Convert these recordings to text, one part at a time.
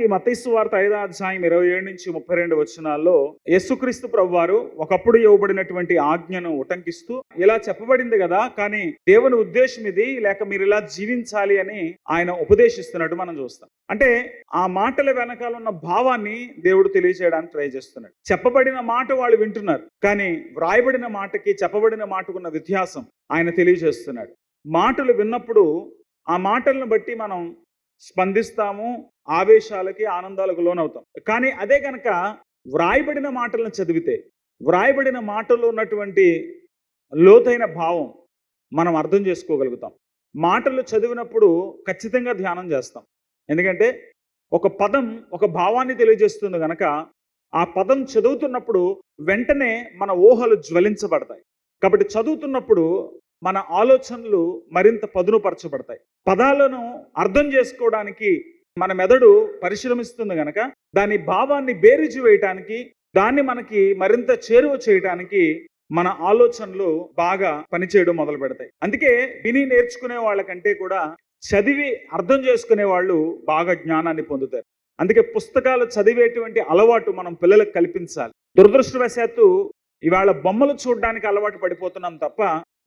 ఈ మతైసు వార్త ఐదో అధ్యాయం ఇరవై ఏడు నుంచి ముప్పై రెండు వచనాల్లో యేసుక్రీస్తు ప్రభు వారు ఒకప్పుడు ఇవ్వబడినటువంటి ఆజ్ఞను ఉటంకిస్తూ ఇలా చెప్పబడింది కదా కానీ దేవుని ఉద్దేశం ఇది లేక మీరు ఇలా జీవించాలి అని ఆయన ఉపదేశిస్తున్నట్టు మనం చూస్తాం. అంటే ఆ మాటల వెనకాల ఉన్న భావాన్ని దేవుడు తెలియజేయడానికి ట్రై చేస్తున్నాడు. చెప్పబడిన మాట వాళ్ళు వింటున్నారు కానీ వ్రాయబడిన మాటకి చెప్పబడిన మాటకున్న వ్యత్యాసం ఆయన తెలియజేస్తున్నాడు. మాటలు విన్నప్పుడు ఆ మాటలను బట్టి మనం స్పందిస్తాము ఆవేశాలకి ఆనందాలకు లోనవుతాం. కానీ అదే కనుక వ్రాయబడిన మాటలను చదివితే వ్రాయబడిన మాటల్లో ఉన్నటువంటి లోతైన భావం మనం అర్థం చేసుకోగలుగుతాం. మాటలు చదివినప్పుడు ఖచ్చితంగా ధ్యానం చేస్తాం. ఎందుకంటే ఒక పదం ఒక భావాన్ని తెలియజేస్తుంది కనుక ఆ పదం చదువుతున్నప్పుడు వెంటనే మన ఊహలు జ్వలించబడతాయి. కాబట్టి చదువుతున్నప్పుడు మన ఆలోచనలు మరింత పదునుపరచబడతాయి. పదాలను అర్థం చేసుకోవడానికి మన మెదడు పరిశ్రమిస్తుంది గనక దాని భావాన్ని బేరీజు వేయటానికి దాన్ని మనకి మరింత చేరువ చేయటానికి మన ఆలోచనలు బాగా పనిచేయడం మొదలు పెడతాయి అందుకే విని నేర్చుకునే వాళ్ళకంటే కూడా చదివి అర్థం చేసుకునే వాళ్ళు బాగా జ్ఞానాన్ని పొందుతారు. అందుకే పుస్తకాలు చదివేటువంటి అలవాటు మనం పిల్లలకు కల్పించాలి. దురదృష్టవశాత్తు ఇవాళ బొమ్మలు చూడడానికి అలవాటు పడిపోతున్నాం తప్ప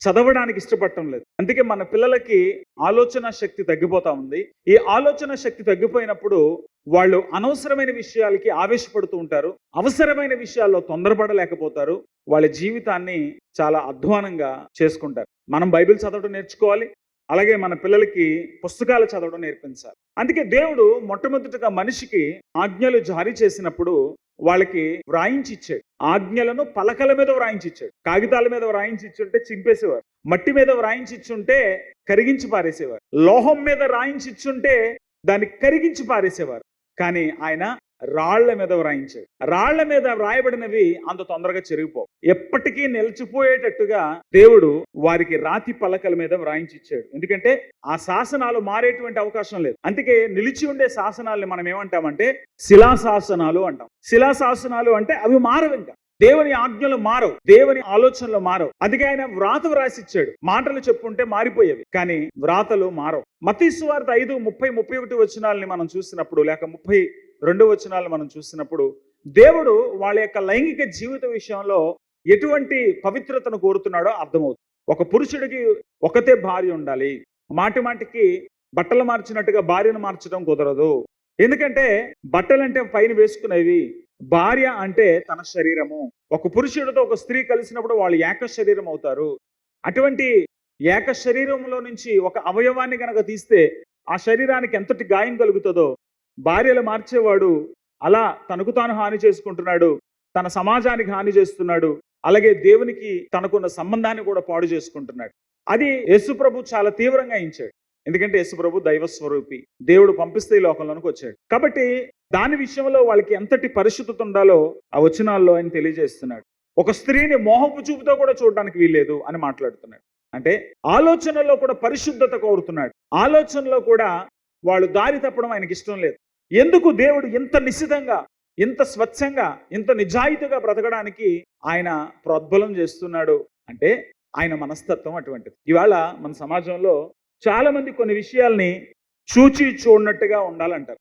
చదవడానికి ఇష్టపడటం లేదు. అందుకే మన పిల్లలకి ఆలోచన శక్తి తగ్గిపోతా ఉంది. ఈ ఆలోచన శక్తి తగ్గిపోయినప్పుడు వాళ్ళు అనవసరమైన విషయాలకి ఆవేశపడుతూ ఉంటారు. అవసరమైన విషయాల్లో తొందరపడలేకపోతారు. వాళ్ళ జీవితాన్ని చాలా అధ్వానంగా చేసుకుంటారు. మనం బైబిల్ చదవడం నేర్చుకోవాలి. అలాగే మన పిల్లలకి పుస్తకాలు చదవడం నేర్పించాలి. అందుకే దేవుడు మొట్టమొదటిగా మనిషికి ఆజ్ఞలు జారీ చేసినప్పుడు వాళ్ళకి వ్రాయించి ఇచ్చాడు ఆజ్ఞలను పలకల మీద వ్రాయించి ఇచ్చాడు కాగితాల మీద వ్రాయించి ఇచ్చుంటే చింపేసేవారు. మట్టి మీద వ్రాయించి ఇచ్చుంటే కరిగించి పారేసేవారు. లోహం మీద రాయించి ఇచ్చుంటే దాన్ని కరిగించి పారేసేవారు. కానీ ఆయన రాళ్ళ మీద వ్రాయించాడు రాళ్ళ మీద వ్రాయబడినవి అంత తొందరగా చెరిగిపోవు. ఎప్పటికీ నిలిచిపోయేటట్టుగా దేవుడు వారికి రాతి పలకల మీద వ్రాయించి ఇచ్చాడు ఎందుకంటే ఆ శాసనాలు మారేటువంటి అవకాశం లేదు. అందుకే నిలిచి ఉండే శాసనాల్ని మనం ఏమంటామంటే శిలాశాసనాలు అంటాం. శిలాశాసనాలు అంటే అవి మారవు ఇంకా. దేవుని ఆజ్ఞలు మారవు. దేవుని ఆలోచనలు మారవు. అందుకే ఆయన వ్రాత వ్రాసిచ్చాడు. మాటలు చెప్పుంటే మారిపోయేవి. కానీ వ్రాతలు మారవు. మతీశ్వార్త ఐదు ముప్పై ముప్పై ఒకటి వచనాలని మనం చూసినప్పుడు లేక ముప్పై రెండు వచనాలు మనం చూసినప్పుడు దేవుడు వాళ్ళ యొక్క లైంగిక జీవిత విషయంలో ఎటువంటి పవిత్రతను కోరుతున్నాడో అర్థమవుతుంది. ఒక పురుషుడికి ఒకతే భార్య ఉండాలి. మాటి మాటికి బట్టలు మార్చినట్టుగా భార్యను మార్చడం కుదరదు. ఎందుకంటే బట్టలంటే పైన వేసుకునేవి భార్య అంటే తన శరీరము. ఒక పురుషుడితో ఒక స్త్రీ కలిసినప్పుడు వాళ్ళు ఏక శరీరం అవుతారు. అటువంటి ఏక శరీరంలో నుంచి ఒక అవయవాన్ని కనుక తీస్తే ఆ శరీరానికి ఎంతటి గాయం కలుగుతుందో భార్యలు మార్చేవాడు అలా తనకు తాను హాని చేసుకుంటున్నాడు తన సమాజానికి హాని చేస్తున్నాడు అలాగే దేవునికి తనకున్న సంబంధాన్ని కూడా పాడు చేసుకుంటున్నాడు. అది యేసుప్రభు చాలా తీవ్రంగా ఇచ్చాడు ఎందుకంటే యేసుప్రభు దైవ స్వరూపి. దేవుడు పంపిస్తే ఈ లోకంలోనికి వచ్చాడు. కాబట్టి దాని విషయంలో వాళ్ళకి ఎంతటి పరిశుద్ధత ఉండాలో ఆ వచనాల్లో ఆయన తెలియజేస్తున్నాడు. ఒక స్త్రీని మోహపు చూపుతో కూడా చూడడానికి వీల్లేదు అని మాట్లాడుతున్నాడు. అంటే ఆలోచనలో కూడా పరిశుద్ధత కోరుతున్నాడు. ఆలోచనలో కూడా వాళ్ళు దారి తప్పడం ఆయనకి ఇష్టం లేదు. ఎందుకు దేవుడు ఇంత నిశ్చితంగా ఇంత స్వచ్ఛంగా ఇంత నిజాయితీగా బ్రతకడానికి ఆయన ప్రోద్బలం చేస్తున్నాడు అంటే ఆయన మనస్తత్వం అటువంటిది. ఇవాళ మన సమాజంలో చాలామంది కొన్ని విషయాల్ని చూచి చూడనట్టుగా ఉండాలంటారు.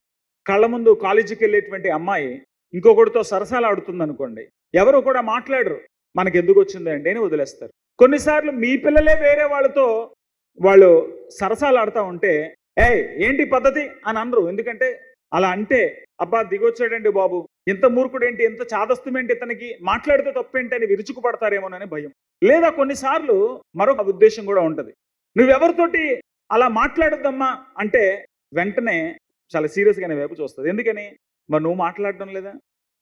కళ్ళ ముందు కాలేజీకి వెళ్ళేటువంటి అమ్మాయి ఇంకొకటితో సరసాలు ఆడుతుంది అనుకోండి ఎవరు కూడా మాట్లాడరు మనకి ఎందుకు వచ్చిందండి అని వదిలేస్తారు. కొన్నిసార్లు మీ పిల్లలే వేరే వాళ్ళతో వాళ్ళు సరసాలు ఆడుతూ ఉంటే ఏ ఏంటి పద్ధతి? అని అనరు. ఎందుకంటే అలా అంటే అబ్బా దిగొచ్చాడండి బాబు. ఇంత మూర్ఖుడేంటి? ఎంత చాదస్తమేంటి ఇతనికి? మాట్లాడితే తప్పేంటి అని విరుచుకుపడతారేమోనని భయం. లేదా కొన్నిసార్లు మరొక ఉద్దేశం కూడా ఉంటుంది. నువ్వెవరితోటి అలా మాట్లాడద్దమ్మా? అంటే వెంటనే చాలా సీరియస్గానే వైపు చూస్తుంది. ఎందుకని? మరి నువ్వు మాట్లాడడం లేదా?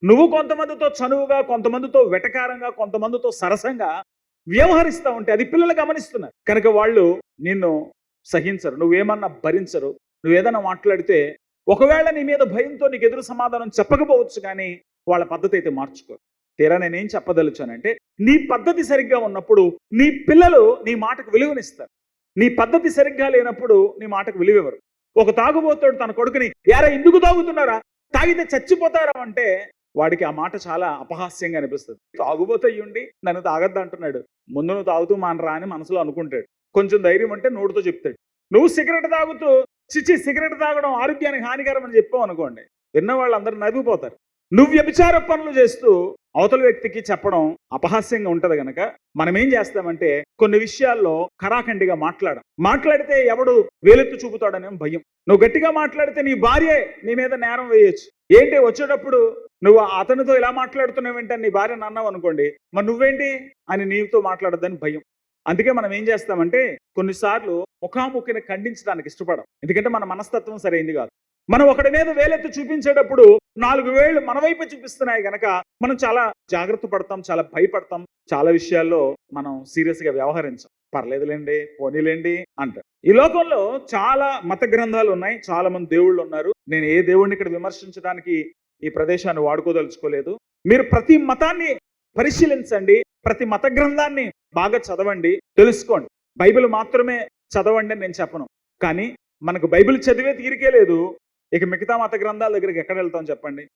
నువ్వు కొంతమందితో చనువుగా కొంతమందితో వెటకారంగా కొంతమందితో సరసంగా వ్యవహరిస్తూ ఉంటే అది పిల్లలు గమనిస్తున్నారు. కనుక వాళ్ళు నిన్ను సహించరు. నువ్వేమన్నా భరించరు. నువ్వేదన్నా మాట్లాడితే ఒకవేళ నీ మీద భయంతో నీకు ఎదురు సమాధానం చెప్పకపోవచ్చు కానీ వాళ్ళ పద్ధతి అయితే మార్చుకోరు తీరా నేనేం చెప్పదలుచానంటే నీ పద్ధతి సరిగ్గా ఉన్నప్పుడు నీ పిల్లలు నీ మాటకు విలువనిస్తారు. నీ పద్ధతి సరిగ్గా లేనప్పుడు నీ మాటకు విలువెవరు ఒక తాగుబోతాడు తన కొడుకుని యారా ఎందుకు తాగుతున్నారా? తాగితే చచ్చిపోతారా? అంటే వాడికి ఆ మాట చాలా అపహాస్యంగా అనిపిస్తుంది. తాగుబోతయ్యుండి నన్ను తాగద్దు అంటున్నాడు. ముందు నువ్వు తాగుతూ మానరా అని మనసులో అనుకుంటాడు. కొంచెం ధైర్యం అంటే నోటితో చెప్తాడు. నువ్వు సిగరెట్ తాగుతూ చిచ్చి సిగరెట్ తాగడం ఆరోగ్యానికి హానికరం అని చెప్పావు అనుకోండి. విన్న వాళ్ళందరూ నవ్విపోతారు. నువ్వు వ్యభిచార పనులు చేస్తూ అవతల వ్యక్తికి చెప్పడం అపహాస్యంగా ఉంటది గనక మనం ఏం చేస్తామంటే కొన్ని విషయాల్లో ఖరాఖండిగా మాట్లాడం. మాట్లాడితే ఎవడు వేలెత్తు చూపుతాడనే భయం. నువ్వు గట్టిగా మాట్లాడితే నీ భార్య నీ మీద నేరం వేయొచ్చు. ఏంటి వచ్చేటప్పుడు నువ్వు అతనితో ఇలా మాట్లాడుతున్నావు అని నీ భార్య అన్నావు అనుకోండి మరి నువ్వేంటి? అని నీతో మాట్లాడద్దని భయం. అందుకే మనం ఏం చేస్తామంటే కొన్నిసార్లు ముఖాముఖిని ఖండించడానికి ఇష్టపడం. ఎందుకంటే మన మనస్తత్వం సరైంది కాదు. మనం ఒకటి మీద వేలెత్తి చూపించేటప్పుడు నాలుగు వేళ్ళు మన వైపు చూపిస్తున్నాయి గనక మనం చాలా జాగ్రత్త పడతాం చాలా భయపడతాం చాలా విషయాల్లో మనం సీరియస్గా వ్యవహరించాం. పర్లేదులేండి పోనీలేండి అంటారు. ఈ లోకంలో చాలా మత గ్రంథాలు ఉన్నాయి చాలా మంది దేవుళ్ళు ఉన్నారు. నేను ఏ దేవుడిని ఇక్కడ విమర్శించడానికి ఈ ప్రదేశాన్ని వాడుకోదలుచుకోలేదు. మీరు ప్రతి మతాన్ని పరిశీలించండి. ప్రతి మత గ్రంథాన్ని బాగా చదవండి. తెలుసుకోండి. బైబిల్ మాత్రమే చదవండి అని నేను చెప్పను. కానీ మనకు బైబిల్ చదివే తీరికే లేదు. ఇక మిగతా మత గ్రంథాల దగ్గరికి ఎక్కడ వెళ్తాం చెప్పండి?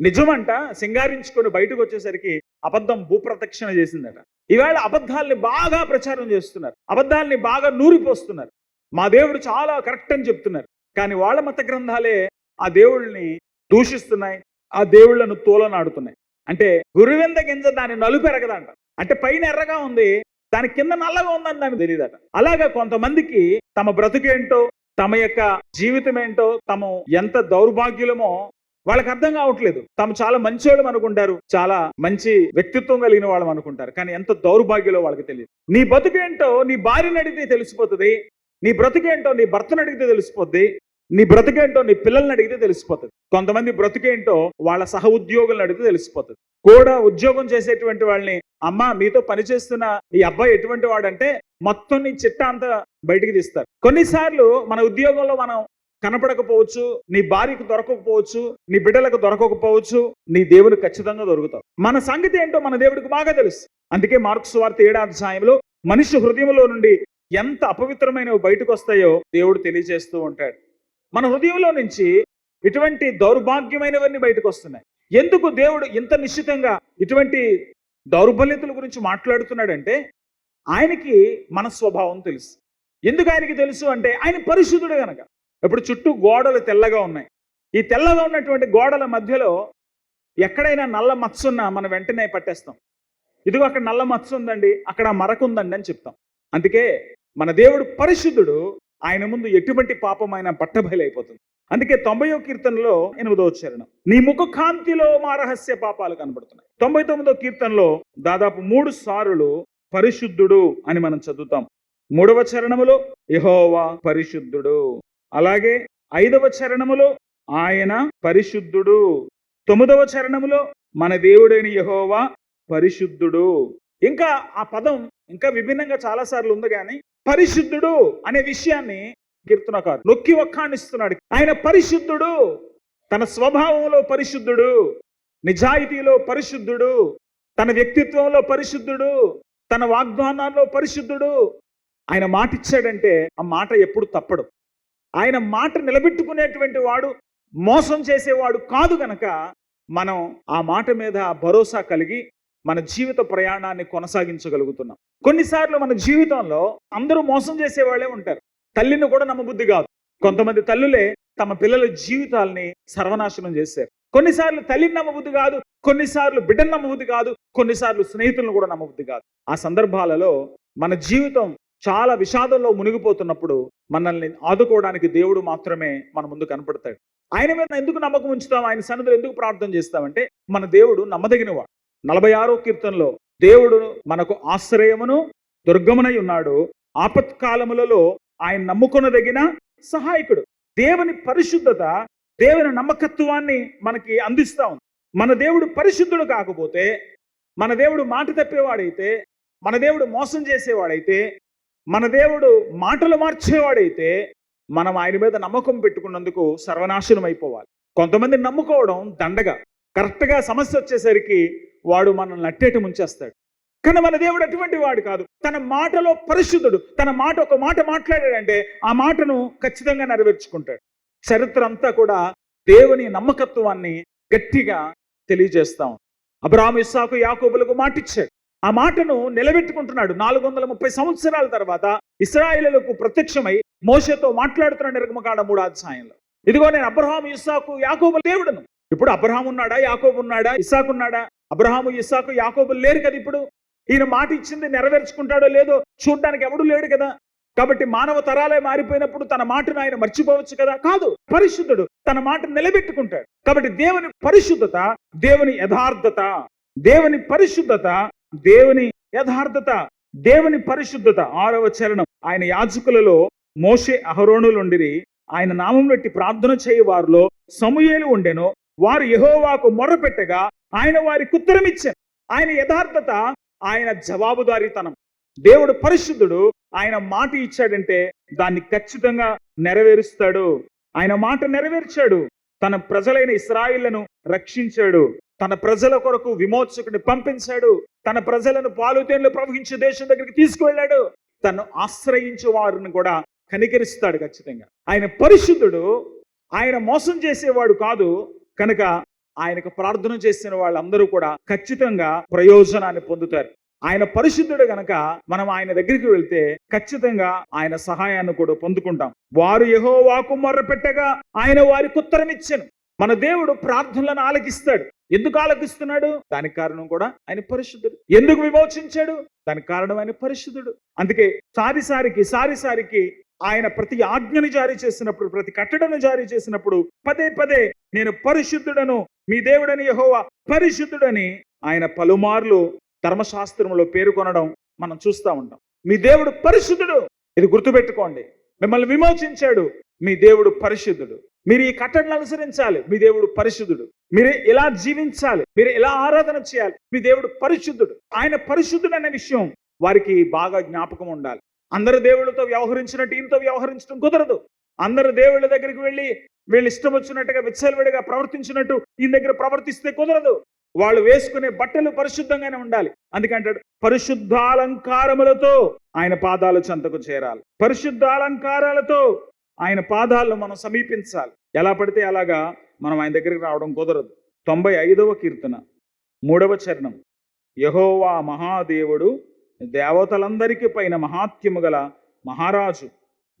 నిజమంట సింగారించుకొని బయటకు వచ్చేసరికి అబద్ధం భూప్రదక్షిణ చేసిందట. ఈవేళ అబద్ధాల్ని బాగా ప్రచారం చేస్తున్నారు. అబద్ధాల్ని బాగా నూరిపోస్తున్నారు. మా దేవుడు చాలా కరెక్ట్ అని చెప్తున్నారు. కానీ వాళ్ళ మత గ్రంథాలే ఆ దేవుళ్ళని దూషిస్తున్నాయి. ఆ దేవుళ్ళను తోలనాడుతున్నాయి. అంటే గురువింద గింజ దాని నలుపు ఎరగదంట. అంటే పైన ఎర్రగా ఉంది దాని కింద నల్లగా ఉందని దానికి తెలియదట అలాగా కొంతమందికి తమ బ్రతుకేంటో తమ యొక్క జీవితం ఏంటో తమ ఎంత దౌర్భాగ్యులమో వాళ్ళకి అర్థం కావట్లేదు. తాము చాలా మంచివాళ్ళు అనుకుంటారు చాలా మంచి వ్యక్తిత్వం కలిగిన వాళ్ళం అనుకుంటారు కానీ ఎంత దౌర్భాగ్యలో వాళ్ళకి తెలియదు. నీ బతుకేంటో నీ భార్యను అడిగితే తెలిసిపోతుంది నీ బ్రతుకేంటో నీ భర్తను అడిగితే తెలిసిపోద్ది నీ బ్రతుకేంటో నీ పిల్లల్ని అడిగితే తెలిసిపోతుంది. కొంతమంది బ్రతుకేంటో వాళ్ళ సహ ఉద్యోగులను అడిగితే తెలిసిపోతుంది. కూడా ఉద్యోగం చేసేటువంటి వాళ్ళని అమ్మ మీతో పనిచేస్తున్న ఈ అబ్బాయి ఎటువంటి వాడంటే మొత్తం నీ చిట్ట అంతా బయటికి తీస్తారు. కొన్నిసార్లు మన ఉద్యోగంలో మనం కనపడకపోవచ్చు నీ భార్యకు దొరకకపోవచ్చు నీ బిడ్డలకు దొరకకపోవచ్చు నీ దేవుడు ఖచ్చితంగా దొరుకుతావు. మన సంగతి ఏంటో మన దేవుడికి బాగా తెలుసు. అందుకే మార్క్స్ వార్త ఏడాది సాయంలో మనిషి హృదయంలో నుండి ఎంత అపవిత్రమైనవి బయటకు వస్తాయో దేవుడు తెలియజేస్తూ ఉంటాడు. మన హృదయంలో నుంచి ఇటువంటి దౌర్భాగ్యమైనవన్నీ బయటకు వస్తున్నాయి. ఎందుకు దేవుడు ఇంత నిశ్చితంగా ఇటువంటి దౌర్బల్యతల గురించి మాట్లాడుతున్నాడంటే ఆయనకి మన స్వభావం తెలుసు. ఎందుకు ఆయనకి తెలుసు అంటే ఆయన పరిశుద్ధుడు గనక. ఇప్పుడు చుట్టూ గోడలు తెల్లగా ఉన్నాయి. ఈ తెల్లగా ఉన్నటువంటి గోడల మధ్యలో ఎక్కడైనా నల్ల మచ్చ ఉన్నా మనం వెంటనే పట్టేస్తాం. ఇదిగో అక్కడ నల్ల మచ్చ ఉందండి అక్కడ మరకు ఉందండి అని చెప్తాం. అందుకే మన దేవుడు పరిశుద్ధుడు ఆయన ముందు ఎటువంటి పాపం ఆయన పట్టబయలైపోతుంది అందుకే తొంభయో కీర్తనలో ఎనిమిదో చరణం. నీ ముఖ కాంతిలో మా రహస్య పాపాలు కనబడుతున్నాయి. తొంభై తొమ్మిదో కీర్తనలో దాదాపు మూడు సార్లు పరిశుద్ధుడు అని మనం చదువుతాం. మూడవ చరణములో యహోవా పరిశుద్ధుడు. అలాగే ఐదవ చరణములో ఆయన పరిశుద్ధుడు. తొమ్మిదవ చరణములో మన దేవుడైన యహోవా పరిశుద్ధుడు. ఇంకా ఆ పదం ఇంకా విభిన్నంగా చాలా సార్లు ఉంది కానీ పరిశుద్ధుడు అనే విషయాన్ని కీర్తనకారు నొక్కి ఒక్కాణిస్తున్నాడు ఆయన పరిశుద్ధుడు తన స్వభావంలో పరిశుద్ధుడు నిజాయితీలో పరిశుద్ధుడు తన వ్యక్తిత్వంలో పరిశుద్ధుడు తన వాగ్దానాల్లో పరిశుద్ధుడు. ఆయన మాట ఇచ్చాడంటే ఆ మాట ఎప్పుడు తప్పడు. ఆయన మాట నిలబెట్టుకునేటువంటి వాడు మోసం చేసేవాడు కాదు గనక మనం ఆ మాట మీద భరోసా కలిగి మన జీవిత ప్రయాణాన్ని కొనసాగించగలుగుతున్నాం. కొన్నిసార్లు మన జీవితంలో అందరూ మోసం చేసే వాళ్ళే ఉంటారు. తల్లిని కూడా నమ్మబుద్ధి కాదు. కొంతమంది తల్లులే తమ పిల్లల జీవితాల్ని సర్వనాశనం చేశారు కొన్నిసార్లు తల్లిని నమ్మబుద్ధి కాదు కొన్నిసార్లు బిడ్డను నమ్మబుద్ధి కాదు కొన్నిసార్లు స్నేహితులను కూడా నమ్మబుద్ధి కాదు. ఆ సందర్భాలలో మన జీవితం చాలా విషాదంలో మునిగిపోతున్నప్పుడు మనల్ని ఆదుకోవడానికి దేవుడు మాత్రమే మన ముందు కనపడతాడు. ఆయన మీద ఎందుకు నమ్మకం ఉంచుతాం? ఆయన సన్నిధిలో ఎందుకు ప్రార్థన చేస్తామంటే మన దేవుడు నమ్మదగినవాడు. నలభై ఆరో కీర్తనలో దేవుడు మనకు ఆశ్రయమును దుర్గమునై ఉన్నాడు. ఆపత్కాలములలో ఆయన నమ్ముకొనదగిన సహాయకుడు. దేవుని పరిశుద్ధత దేవుని నమ్మకత్వాన్ని మనకి అందిస్తా ఉంది. మన దేవుడు పరిశుద్ధుడు కాకపోతే మన దేవుడు మాట తప్పేవాడైతే మన దేవుడు మోసం చేసేవాడైతే మన దేవుడు మాటలు మార్చేవాడైతే మనం ఆయన మీద నమ్మకం పెట్టుకున్నందుకు సర్వనాశనం అయిపోవాలి కొంతమంది నమ్ముకోవడం దండగా కరెక్ట్గా సమస్య వచ్చేసరికి వాడు మనల్ని నట్టేటి ముంచేస్తాడు. కానీ మన దేవుడు అటువంటి వాడు కాదు. తన మాటలో పరిశుద్ధుడు తన మాట ఒక మాట మాట్లాడాడంటే ఆ మాటను ఖచ్చితంగా నెరవేర్చుకుంటాడు. చరిత్ర అంతా కూడా దేవుని నమ్మకత్వాన్ని గట్టిగా తెలియజేస్తాం అబ్రాహ్మ ఇస్సాకు యాకోబులకు మాటిచ్చాడు. ఆ మాటను నిలబెట్టుకుంటున్నాడు. నాలుగు వందల ముప్పై సంవత్సరాల తర్వాత ఇస్రాయిలకు ప్రత్యక్షమై మోసతో మాట్లాడుతున్న నిర్గమకాండ మూడు అధ్యాయంలో. ఇదిగో నేను అబ్రహాం ఇస్సాకు యాకోబు దేవుడను. ఇప్పుడు అబ్రహాం ఉన్నాడా? యాకోబు ఉన్నాడా? ఇస్సాకు ఉన్నాడా? అబ్రహాము ఇస్సాకు యాకోబు లేరు కదా ఇప్పుడు. ఈయన మాట ఇచ్చింది నెరవేర్చుకుంటాడో లేదో చూడడానికి ఎవడు లేడు కదా. కాబట్టి మానవ తరాలే మారిపోయినప్పుడు తన మాటను ఆయన మర్చిపోవచ్చు కదా. కాదు పరిశుద్ధుడు తన మాట నిలబెట్టుకుంటాడు. కాబట్టి దేవుని పరిశుద్ధత దేవుని యథార్థత దేవుని పరిశుద్ధత దేవుని యథార్థత దేవుని పరిశుద్ధత. ఆరవ చరణం ఆయన యాజకులలో మోషే అహరోణులుండిరి ఆయన నామం పెట్టి ప్రార్థన చేయ వారిలో సమూయేలు ఉండెను. వారు యెహోవాకు మొర్రపెట్టగా ఆయన వారికి ఉత్తరమిచ్చారు. ఆయన యథార్థత ఆయన జవాబుదారీతనం. దేవుడు పరిశుద్ధుడు ఆయన మాట ఇచ్చాడంటే దాన్ని ఖచ్చితంగా నెరవేరుస్తాడు. ఆయన మాట నెరవేర్చాడు. తన ప్రజలైన ఇస్రాయిళ్ళను రక్షించాడు. తన ప్రజల కొరకు విమోచకుని పంపించాడు. తన ప్రజలను పాలుతేన్లు ప్రవహించే దేశం దగ్గరికి తీసుకువెళ్ళాడు. తను ఆశ్రయించే వారిని కూడా కనికరిస్తాడు ఖచ్చితంగా. ఆయన పరిశుద్ధుడు ఆయన మోసం చేసేవాడు కాదు. కనుక ఆయనకు ప్రార్థన చేసిన వాళ్ళందరూ కూడా ఖచ్చితంగా ప్రయోజనాన్ని పొందుతారు. ఆయన పరిశుద్ధుడు గనక మనం ఆయన దగ్గరికి వెళ్తే ఖచ్చితంగా ఆయన సహాయాన్ని కూడా పొందుకుంటాం. వారు యెహోవాకు మొర్ర పెట్టగా ఆయన వారికి ఉత్తరం ఇచ్చాను. మన దేవుడు ప్రార్థనలను ఆలకిస్తాడు. ఎందుకు ఆలకిస్తున్నాడు? దానికి కారణం కూడా ఆయన పరిశుద్ధుడు. ఎందుకు విమోచించాడు? దానికి కారణం ఆయన పరిశుద్ధుడు. అందుకే సారిసారికి సారిసారికి ఆయన ప్రతి ఆజ్ఞను జారీ చేసినప్పుడు ప్రతి కట్టడను జారీ చేసినప్పుడు పదే పదే నేను పరిశుద్ధుడను మీ దేవుడని యహోవా పరిశుద్ధుడని ఆయన పలుమార్లు ధర్మశాస్త్రంలో పేర్కొనడం మనం చూస్తూ ఉంటాం. మీ దేవుడు పరిశుద్ధుడు. ఇది గుర్తుపెట్టుకోండి. మిమ్మల్ని విమోచించాడు మీ దేవుడు పరిశుద్ధుడు. మీరు ఈ కట్టడలు అనుసరించాలి. మీ దేవుడు పరిశుద్ధుడు. మీరు ఇలా జీవించాలి? మీరు ఇలా ఆరాధన చేయాలి? మీ దేవుడు పరిశుద్ధుడు. ఆయన పరిశుద్ధుడు అనే విషయం వారికి బాగా జ్ఞాపకం ఉండాలి. అందరు దేవుళ్ళతో వ్యవహరించినట్టు టీంతో వ్యవహరించడం కుదరదు. అందరు దేవుళ్ళ దగ్గరికి వెళ్ళి వీళ్ళు ఇష్టం వచ్చినట్టుగా విచ్చలవిడిగా ప్రవర్తించినట్టు ఈయన దగ్గర ప్రవర్తిస్తే కుదరదు. వాళ్ళు వేసుకునే బట్టలు పరిశుద్ధంగానే ఉండాలి. అందుకంటాడు పరిశుద్ధాలంకారములతో ఆయన పాదాలు చెంతకు చేరాలి. పరిశుద్ధాలంకారాలతో ఆయన పాదాలను మనం సమీపించాలి. ఎలా పడితే అలాగా మనం ఆయన దగ్గరికి రావడం కుదరదు. తొంభై ఐదవ కీర్తన మూడవ చరణం. యహోవా మహాదేవుడు దేవతలందరికీ పైన మహాత్యము గల మహారాజు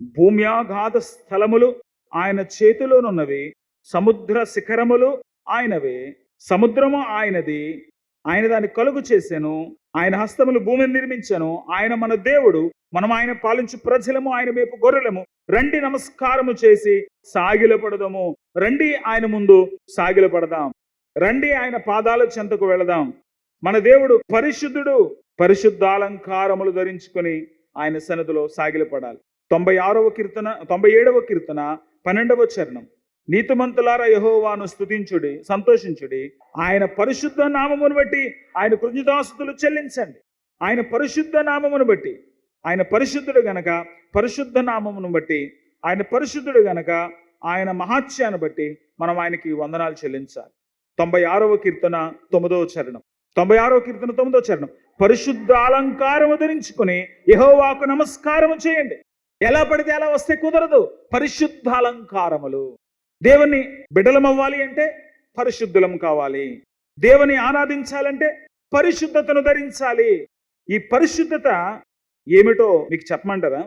భూమ్యాఘాత స్థలములు ఆయన చేతిలోనున్నవి సముద్ర శిఖరములు ఆయనవే. సముద్రము ఆయనది. ఆయన దాన్ని కలుగు చేశాను ఆయన హస్తములు భూమిని నిర్మించాను. ఆయన మన దేవుడు. మనం ఆయన పాలించు ప్రజలము ఆయన వైపు గొర్రెలము. రండి నమస్కారము చేసి సాగిలపడదాము. రండి ఆయన ముందు సాగిలపడదాం. రండి ఆయన పాదాల చెంతకు వెళదాం. మన దేవుడు పరిశుద్ధుడు. పరిశుద్ధాలంకారములు ధరించుకొని ఆయన సన్నిధిలో సాగిలపడాలి. తొంభై ఆరవ కీర్తన తొంభై ఏడవ కీర్తన పన్నెండవ చరణం. నీతిమంతులార యహోవాను స్తుతించుడి సంతోషించుడి. ఆయన పరిశుద్ధ నామమును బట్టి ఆయన కృతజ్ఞతాస్తులు చెల్లించండి. ఆయన పరిశుద్ధ నామమును బట్టి ఆయన పరిశుద్ధుడు గనక పరిశుద్ధ నామమును బట్టి ఆయన పరిశుద్ధుడు గనక ఆయన మహాత్యాన్ని బట్టి మనం ఆయనకి వందనాలు చెల్లించాలి. తొంభై ఆరవ కీర్తన తొమ్మిదవ చరణం. తొంభై ఆరవ కీర్తన తొమ్మిదవ చరణం. పరిశుద్ధ అలంకారము ధరించుకొని యహోవాకు నమస్కారము చేయండి. ఎలా పడితే ఎలా వస్తే కుదరదు. పరిశుద్ధ అలంకారములు దేవుని బిడ్డలమవ్వాలి అంటే పరిశుద్ధులం కావాలి. దేవుని ఆరాధించాలంటే పరిశుద్ధతను ధరించాలి. ఈ పరిశుద్ధత ఏమిటో మీకు చెప్పమంటారా?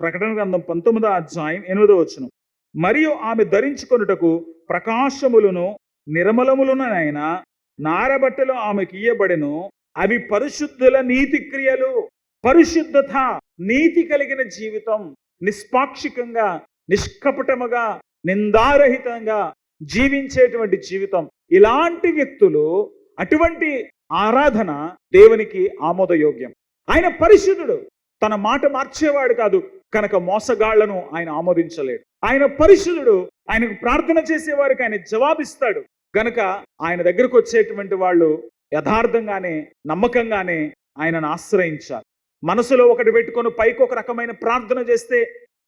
ప్రకటన గ్రంథం పంతొమ్మిదో అధ్యాయం ఎనిమిదో వచ్చును మరియు ఆమె ధరించుకొనుటకు ప్రకాశములను నిర్మలములునైనా నారబట్టలు ఆమెకి ఇయ్యబడెను. అవి పరిశుద్ధుల నీతి క్రియలు. పరిశుద్ధత నీతి కలిగిన జీవితం నిష్పాక్షికంగా నిష్కపటముగా నిందారహితంగా జీవించేటువంటి జీవితం. ఇలాంటి వ్యక్తులు అటువంటి ఆరాధన దేవునికి ఆమోదయోగ్యం. ఆయన పరిశుద్ధుడు. తన మాట మార్చేవాడు కాదు. కనుక మోసగాళ్ళను ఆయన ఆమోదించలేడు. ఆయన పరిశుద్ధుడు. ఆయనకు ప్రార్థన చేసేవారికి ఆయన జవాబిస్తాడు. గనక ఆయన దగ్గరకు వచ్చేటువంటి వాళ్ళు యథార్థంగానే నమ్మకంగానే ఆయనను ఆశ్రయించాలి. మనసులో ఒకటి పెట్టుకొని పైకి ఒక రకమైన ప్రార్థన చేస్తే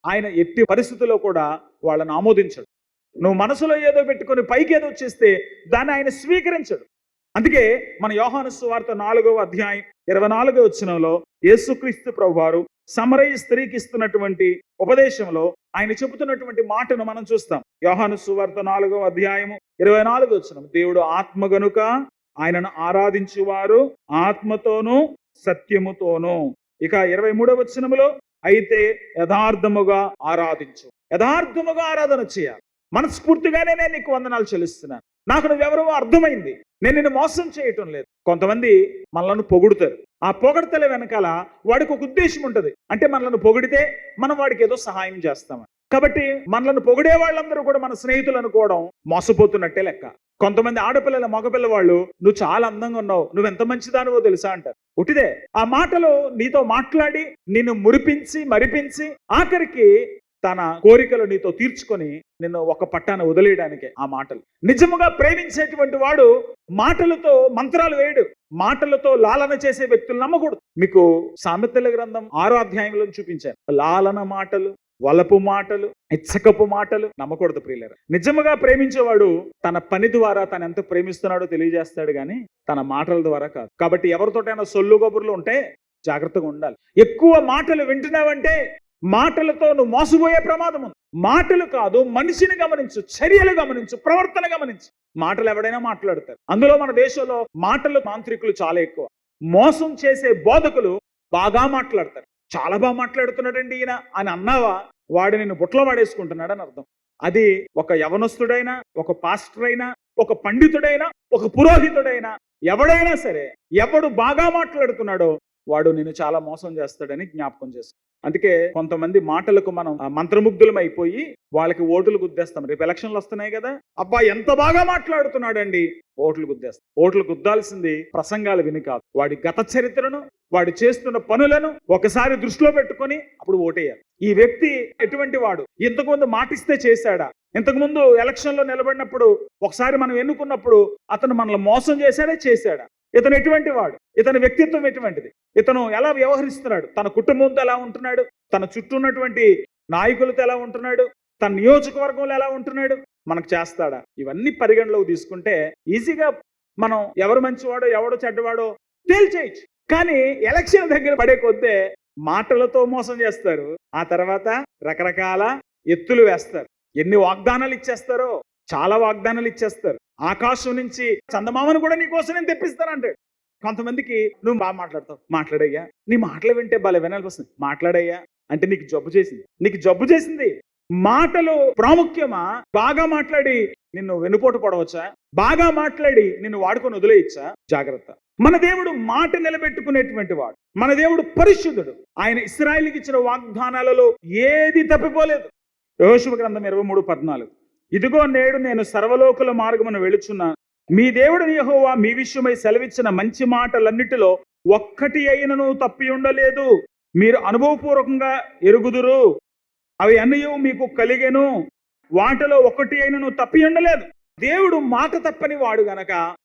ఆయన ఎట్టి పరిస్థితుల్లో కూడా వాళ్ళని ఆమోదించడు. నువ్వు మనసులో ఏదో పెట్టుకొని పైకి ఏదో చేస్తే దాన్ని ఆయన స్వీకరించడు. అందుకే మన యోహాను సువార్త నాలుగవ అధ్యాయం ఇరవై నాలుగో వచ్చినంలో యేసుక్రీస్తు ప్రభు వారు సమరయ స్త్రీకి ఇస్తున్నటువంటి ఉపదేశంలో ఆయన చెబుతున్నటువంటి మాటను మనం చూస్తాం. యోహాను సువార్త నాలుగవ అధ్యాయము ఇరవై నాలుగు వచ్చిన దేవుడు ఆత్మ గనుక ఆయనను ఆరాధించువారు ఆత్మతోనూ సత్యముతోనూ. ఇక ఇరవై మూడవ వచనములో అయితే యథార్థముగా ఆరాధించు. యథార్థముగా ఆరాధన చేయాలి. మనస్ఫూర్తిగానే నేను నీకు వందనాలు చెల్లిస్తున్నాను. నాకు నువ్వెవరో అర్థమైంది. నేను నిన్ను మోసం చేయటం లేదు. కొంతమంది మనలను పొగుడుతారు. ఆ పొగడతల వెనకాల వాడికి ఒక ఉద్దేశం ఉంటుంది. అంటే మనలను పొగిడితే మనం వాడికి ఏదో సహాయం చేస్తామని. కాబట్టి మనలను పొగిడే వాళ్ళందరూ కూడా మన స్నేహితులు అనుకోవడం మోసపోతున్నట్టే లెక్క. కొంతమంది ఆడపిల్లల మగపిల్ల వాళ్ళు నువ్వు చాలా అందంగా ఉన్నావు. నువ్వు ఎంత మంచిదానివో తెలుసా అంటారు. ఒకటిదే ఆ మాటలు నీతో మాట్లాడి నిన్ను మురిపించి మరిపించి ఆఖరికి తన కోరికలు నీతో తీర్చుకొని నిన్ను ఒక పట్టాన వదిలేయడానికే ఆ మాటలు. నిజముగా ప్రేమించేటువంటి వాడు మాటలతో మంత్రాలు వేయడు. మాటలతో లాలన చేసే వ్యక్తులు నమ్మకూడదు. మీకు సామెతల గ్రంథం ఆరో అధ్యాయంలో చూపించాను. లాలన మాటలు వలపు మాటలు ఇచ్చకపు మాటలు నమ్మకూడదు ప్రియులరా. నిజముగా ప్రేమించేవాడు తన పని ద్వారా తను ఎంత ప్రేమిస్తున్నాడో తెలియజేస్తాడు కానీ తన మాటల ద్వారా కాదు. కాబట్టి ఎవరితోటైనా సొల్లు గొబ్బుర్లు ఉంటే జాగ్రత్తగా ఉండాలి. ఎక్కువ మాటలు వింటున్నావంటే మాటలతో నువ్వు మోసపోయే ప్రమాదం ఉంది. మాటలు కాదు మనిషిని గమనించు చర్యలు గమనించు ప్రవర్తన గమనించు. మాటలు ఎవడైనా మాట్లాడతారు. అందులో మన దేశంలో మాటలు మాంత్రికులు చాలా ఎక్కువ. మోసం చేసే బోధకులు బాగా మాట్లాడతారు. చాలా బాగా మాట్లాడుతున్నాడండి ఈయన అని అన్నావా? వాడు నిన్ను బుట్టలో వాడేసుకుంటున్నాడు అని అర్థం. అది ఒక యవనస్తుడైనా ఒక పాస్టర్ అయినా ఒక పండితుడైనా ఒక పురోహితుడైనా ఎవడైనా సరే ఎవడు బాగా మాట్లాడుతున్నాడో వాడు నేను చాలా మోసం చేస్తాడని జ్ఞాపకం చేస్తాడు. అందుకే కొంతమంది మాటలకు మనం మంత్రముగ్ధులం అయిపోయి వాళ్ళకి ఓటులు గుద్దేస్తాం. రేపు ఎలక్షన్లు వస్తున్నాయి కదా. అబ్బా ఎంత బాగా మాట్లాడుతున్నాడండి. ఓట్లు గుద్దేస్తాం. ఓట్లు గుద్దాల్సింది ప్రసంగాలు విని కాదు. వాడి గత చరిత్రను వాడు చేస్తున్న పనులను ఒకసారి దృష్టిలో పెట్టుకొని అప్పుడు ఓటేయాలి. ఈ వ్యక్తి ఎటువంటి వాడు? ఇంతకుముందు మాటిస్తే చేశాడా? ఇంతకుముందు ఎలక్షన్లో నిలబడినప్పుడు ఒకసారి మనం ఎన్నుకున్నప్పుడు అతను మనల్ని మోసం చేశాడే చేశాడా? ఇతను ఎటువంటి వాడు? ఇతని వ్యక్తిత్వం ఎటువంటిది? ఇతను ఎలా వ్యవహరిస్తున్నాడు? తన కుటుంబంతో ఎలా ఉంటున్నాడు? తన చుట్టూ ఉన్నటువంటి నాయకులతో ఎలా ఉంటున్నాడు? తన నియోజకవర్గంలో ఎలా ఉంటున్నాడు? మనకు చేస్తాడా? ఇవన్నీ పరిగణలోకి తీసుకుంటే ఈజీగా మనం ఎవరు మంచివాడో ఎవడో చెడ్డవాడో తేల్చేయచ్చు. కానీ ఎలక్షన్ దగ్గర పడే కొద్దే మాటలతో మోసం చేస్తారు. ఆ తర్వాత రకరకాల ఎత్తులు వేస్తారు. ఎన్ని వాగ్దానాలు ఇచ్చేస్తారో చాలా వాగ్దానాలు ఇచ్చేస్తారు. ఆకాశం నుంచి చందమామను కూడా నీకోసం నేను తెప్పిస్తానంటాడు. కొంతమందికి నువ్వు బాగా మాట్లాడతావు మాట్లాడయ్యా. నీ మాటలు వింటే బాగా వినాల్సి మాట్లాడయ్యా. అంటే నీకు జబ్బు చేసింది. నీకు జబ్బు చేసింది. మాటలు ప్రాముఖ్యమా? బాగా మాట్లాడి నిన్ను వెనుపోటు పడవచ్చా? బాగా మాట్లాడి నిన్ను వాడుకొని వదిలేయచ్చా? జాగ్రత్త. మన దేవుడు మాట నిలబెట్టుకునేటువంటి వాడు. మన దేవుడు పరిశుద్ధుడు. ఆయన ఇస్రాయిల్కి ఇచ్చిన వాగ్దానాలలో ఏది తప్పిపోలేదు. యోశువ గ్రంథం ఇరవై మూడు పద్నాలుగు. ఇదిగో నేడు నేను సర్వలోకుల మార్గమును వెళుచున్నాను మీ దేవుడిని యహోవా మీ విషయమై సెలవిచ్చిన మంచి మాటలన్నిటిలో ఒక్కటి అయినను తప్పి ఉండలేదు. మీరు అనుభవపూర్వకంగా ఎరుగుదురు. అవి అన్నీ మీకు కలిగెను. వాటిలో ఒకటి అయినను తప్పి ఉండలేదు. దేవుడు మాట తప్పని వాడు గనక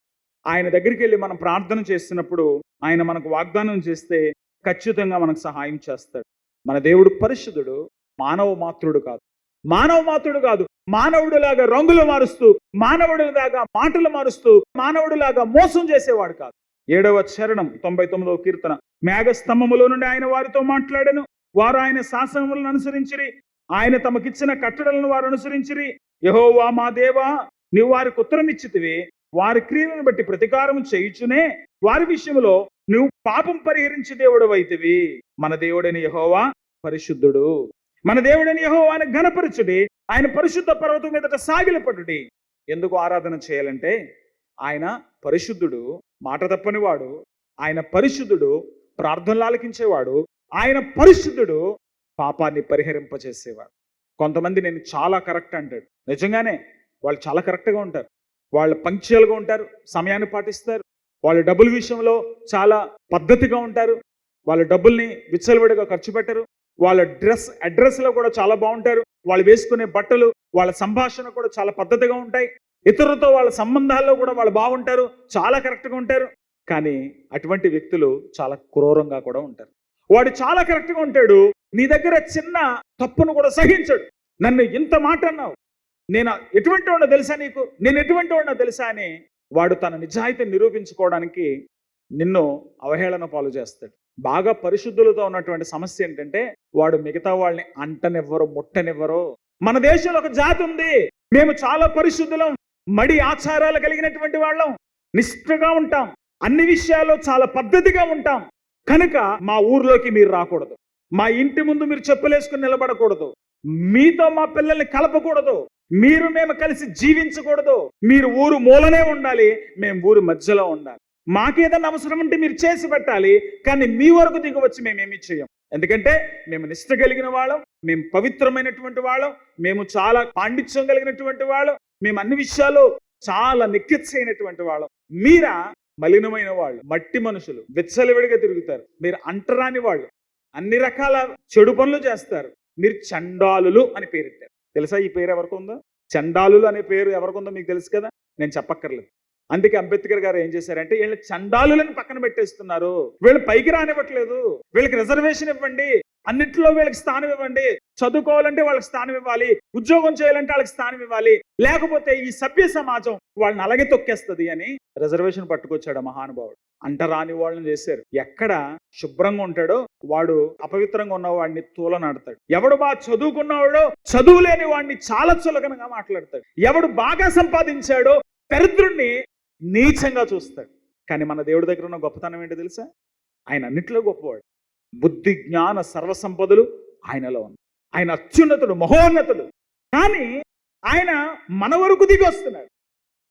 ఆయన దగ్గరికి వెళ్ళి మనం ప్రార్థన చేస్తున్నప్పుడు ఆయన మనకు వాగ్దానం చేస్తే ఖచ్చితంగా మనకు సహాయం చేస్తాడు. మన దేవుడు పరిశుద్ధుడు మానవ మాతృడు కాదు. మానవ మాతుడు కాదు. మానవుడిలాగా రంగులు మారుస్తూ మానవుడిలాగా మాటలు మారుస్తూ మానవుడిలాగా మోసం చేసేవాడు కాదు. ఏడవ చరణం తొంభై తొమ్మిదవ కీర్తన. మేఘస్తంభములో నుండి ఆయన వారితో మాట్లాడెను. వారు ఆయన శాసనములను అనుసరించిరి. ఆయన తమకిచ్చిన కట్టడలను వారు అనుసరించిరి. యహోవా మా దేవా నీవు వారికి ఉత్తరం ఇచ్చితివి వారి క్రియలను బట్టి ప్రతీకారం చేయుచునే. వారి విషయంలో నువ్వు పాపం పరిహరించి దేవుడు అయితివి మన దేవుడని యహోవా పరిశుద్ధుడు. మన దేవుడని ఆయన ఘనపరచుడి ఆయన పరిశుద్ధ పర్వతం మీదట సాగిలపడుడి. ఎందుకు ఆరాధన చేయాలంటే ఆయన పరిశుద్ధుడు మాట తప్పని వాడు ఆయన పరిశుద్ధుడు ప్రార్థనలు ఆలకించేవాడు ఆయన పరిశుద్ధుడు పాపాన్ని పరిహరింపచేసేవాడు. కొంతమంది నేను చాలా కరెక్ట్ అంటాడు. నిజంగానే వాళ్ళు చాలా కరెక్ట్గా ఉంటారు. వాళ్ళు పంక్చువల్గా ఉంటారు సమయాన్ని పాటిస్తారు. వాళ్ళు డబ్బుల విషయంలో చాలా పద్ధతిగా ఉంటారు. వాళ్ళ డబ్బుల్ని విచ్చలవిడిగా ఖర్చు పెట్టరు. వాళ్ళ డ్రెస్ అడ్రస్లో కూడా చాలా బాగుంటారు. వాళ్ళు వేసుకునే బట్టలు వాళ్ళ సంభాషణ కూడా చాలా పద్ధతిగా ఉంటాయి. ఇతరులతో వాళ్ళ సంబంధాల్లో కూడా వాళ్ళు బాగుంటారు చాలా కరెక్ట్గా ఉంటారు. కానీ అటువంటి వ్యక్తులు చాలా క్రూరంగా కూడా ఉంటారు. వాడు చాలా కరెక్ట్గా ఉంటాడు. నీ దగ్గర చిన్న తప్పును కూడా సహించడు. నన్ను ఇంత మాట అన్నావు. నేను ఎటువంటి వాడినో తెలుసా నీకు? నేను ఎటువంటి వాడినో తెలుసా అని వాడు తన నిజాయితీ నిరూపించుకోవడానికి నిన్ను అవహేళన పాలు చేస్తాడు. బాగా పరిశుద్ధులతో ఉన్నటువంటి సమస్య ఏంటంటే వాడు మిగతా వాళ్ళని అంటనివ్వరు ముట్టనివ్వరు. మన దేశంలో ఒక జాతి ఉంది. మేము చాలా పరిశుద్ధులం. మడి ఆచారాలు కలిగినటువంటి వాళ్ళం. నిష్ఠగా ఉంటాం. అన్ని విషయాల్లో చాలా పద్ధతిగా ఉంటాం. కనుక మా ఊర్లోకి మీరు రాకూడదు. మా ఇంటి ముందు మీరు చెప్పులేసుకుని నిలబడకూడదు. మీతో మా పిల్లల్ని కలపకూడదు. మీరు మేము కలిసి జీవించకూడదు. మీరు ఊరు మూలనే ఉండాలి. మేము ఊరు మధ్యలో ఉండాలి. మాకేదైనా అవసరం ఉంటే మీరు చేసి పెట్టాలి కానీ మీ వరకు దిగవచ్చి మేమేమి చేయం. ఎందుకంటే మేము నిష్ట కలిగిన వాళ్ళం మేము పవిత్రమైనటువంటి వాళ్ళం మేము చాలా పాండిత్యం కలిగినటువంటి వాళ్ళం మేము అన్ని విషయాలు చాలా నిక్కచ్చైనటువంటి వాళ్ళం. మీరా మలినమైన వాళ్ళు మట్టి మనుషులు విచ్చలవిడిగా తిరుగుతారు. మీరు అంటరాని వాళ్ళు అన్ని రకాల చెడు పనులు చేస్తారు. మీరు చండాలులు అని పేరెట్టారు తెలుసా ఈ పేరు ఎవరికి ఉందో చండాలులు అనే పేరు ఎవరికి ఉందో మీకు తెలుసు కదా? నేను చెప్పక్కర్లేదు. అందుకే అంబేద్కర్ గారు ఏం చేశారంటే వీళ్ళు చండాలులను పక్కన పెట్టేస్తున్నారు. వీళ్ళు పైకి రానివ్వట్లేదు. వీళ్ళకి రిజర్వేషన్ ఇవ్వండి. అన్నిట్లో వీళ్ళకి స్థానం ఇవ్వండి. చదువుకోవాలంటే వాళ్ళకి స్థానం ఇవ్వాలి. ఉద్యోగం చేయాలంటే వాళ్ళకి స్థానం ఇవ్వాలి. లేకపోతే ఈ సభ్య సమాజం వాళ్ళని అలాగే తొక్కేస్తుంది అని రిజర్వేషన్ పట్టుకొచ్చాడు మహానుభావుడు. మహానుభావుడు అంటరాని వాళ్ళని చేశారు. ఎక్కడ? శుభ్రంగా ఉంటాడో. వాడు అపవిత్రంగా ఉన్న వాడిని తూలనాడతాడు ఎవడు బాగా చదువుకున్నవాడో చదువు లేని వాడిని చాలా చులకనగా మాట్లాడతాడు. ఎవడు బాగా సంపాదించాడో దరిద్రుణ్ణి నీచంగా చూస్తాడు. కానీ మన దేవుడి దగ్గర ఉన్న గొప్పతనం ఏంటో తెలుసా? ఆయన అన్నిట్లో గొప్పవాడు. బుద్ధి జ్ఞాన సర్వసంపదలు ఆయనలో ఉంది ఆయన అత్యున్నతుడు మహోన్నతుడు. కానీ ఆయన మన వరకు దిగి వస్తున్నాడు.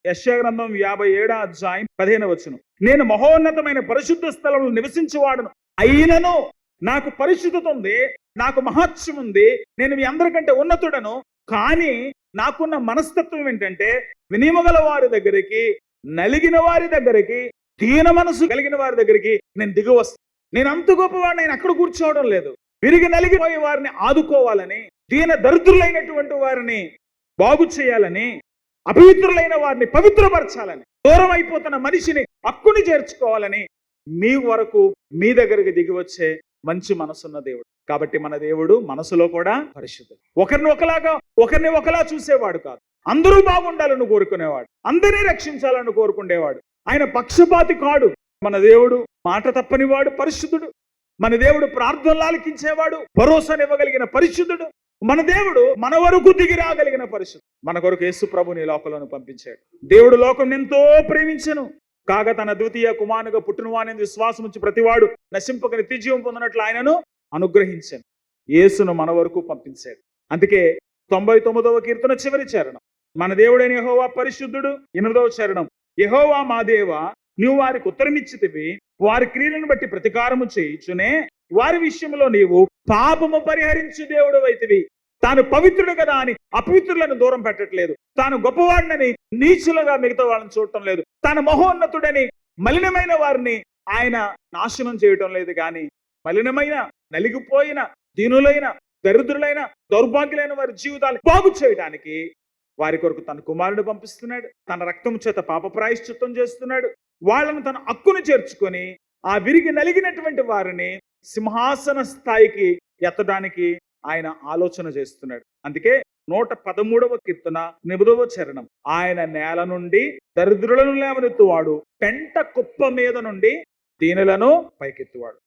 యశ్యా గ్రంథం యాభై ఏడా అధ్యాయం పదిహేను వచ్చును నేను మహోన్నతమైన పరిశుద్ధ స్థలంలో నివసించేవాడును. అయినను నాకు పరిశుద్ధత ఉంది నాకు మహత్యం ఉంది నేను మీ అందరికంటే ఉన్నతుడను. కానీ నాకున్న మనస్తత్వం ఏంటంటే వినిమగల వారి దగ్గరికి నలిగిన వారి దగ్గరికి దీన మనసు కలిగిన వారి దగ్గరికి నేను దిగి వస్తాను నేను అంత గొప్పవాడిని నేను అక్కడ కూర్చోవడం లేదు. విరిగి నలిగిపోయే వారిని ఆదుకోవాలని దీన దరిద్రులైనటువంటి వారిని బాగు చేయాలని అపవిత్రులైన వారిని పవిత్రపరచాలని దూరం అయిపోతున్న మనిషిని హక్కుని చేర్చుకోవాలని మీ వరకు మీ దగ్గరికి దిగి వచ్చే మంచి మనసున్న దేవుడు. కాబట్టి మన దేవుడు మనసులో కూడా పరిశుద్ధుడు. ఒకరిని ఒకలాగా ఒకరిని ఒకలా చూసేవాడు కాదు. అందరూ బాగుండాలని కోరుకునేవాడు. అందరినీ రక్షించాలని కోరుకునేవాడు ఆయన పక్షపాతి కాడు. మన దేవుడు మాట తప్పనివాడు పరిశుద్ధుడు. మన దేవుడు ప్రార్థనలు ఆలకించేవాడు భరోసానివ్వగలిగిన పరిశుద్ధుడు. మన దేవుడు మన వరకు దిగి రాగలిగిన పరిశుద్ధుడు. మన కొరకు యేసు ప్రభుని లోకంలోను పంపించాడు. దేవుడు లోకం ఎంతో ప్రేమించను. కాగా తన ద్వితీయ కుమారుగా పుట్టినవాని విశ్వాసం ఉంచి ప్రతివాడు నశింపక నిత్యజీవం పొందినట్లు ఆయనను అనుగ్రహించాను. యేసును మన వరకు పంపించాడు. అందుకే తొంభై తొమ్మిదవ కీర్తన చివరి చరణం. మన దేవుడైన యహోవా పరిశుద్ధుడు ఎనిమిదవ చరణం యహోవా మా దేవ నీవు వారికి ఉత్తరమిచ్చితివి వారి క్రియలను బట్టి ప్రతీకారము చేయుచునే వారి విషయంలో నీవు పాపము పరిహరించు దేవుడు అయితివి. తాను పవిత్రుడు కదా అని అపవిత్రులను దూరం పెట్టట్లేదు. తాను గొప్పవాడినని నీచులుగా మిగతా వాళ్ళని చూడటం లేదు. తాను మహోన్నతుడని మలినమైన వారిని ఆయన నాశనం చేయటం లేదు కానీ మలినమైన నలిగిపోయిన దీనులైన దరిద్రులైన దౌర్భాగ్యులైన వారి జీవితాలు బాగు చేయడానికి వారి కొరకు తన కుమారుడు పంపిస్తున్నాడు. తన రక్తము చేత పాప ప్రాయశ్చిత్తం చేస్తున్నాడు. వాళ్ళను తన హక్కును చేర్చుకొని ఆ విరిగి నలిగినటువంటి వారిని సింహాసన స్థాయికి ఎత్తడానికి ఆయన ఆలోచన చేస్తున్నాడు. అందుకే నూట పదమూడవ కీర్తన నిబుదవ చరణం. ఆయన నేల నుండి దరిద్రులను లేవనెత్తువాడు పెంట కుప్ప మీద నుండి దీనులను పైకెత్తువాడు.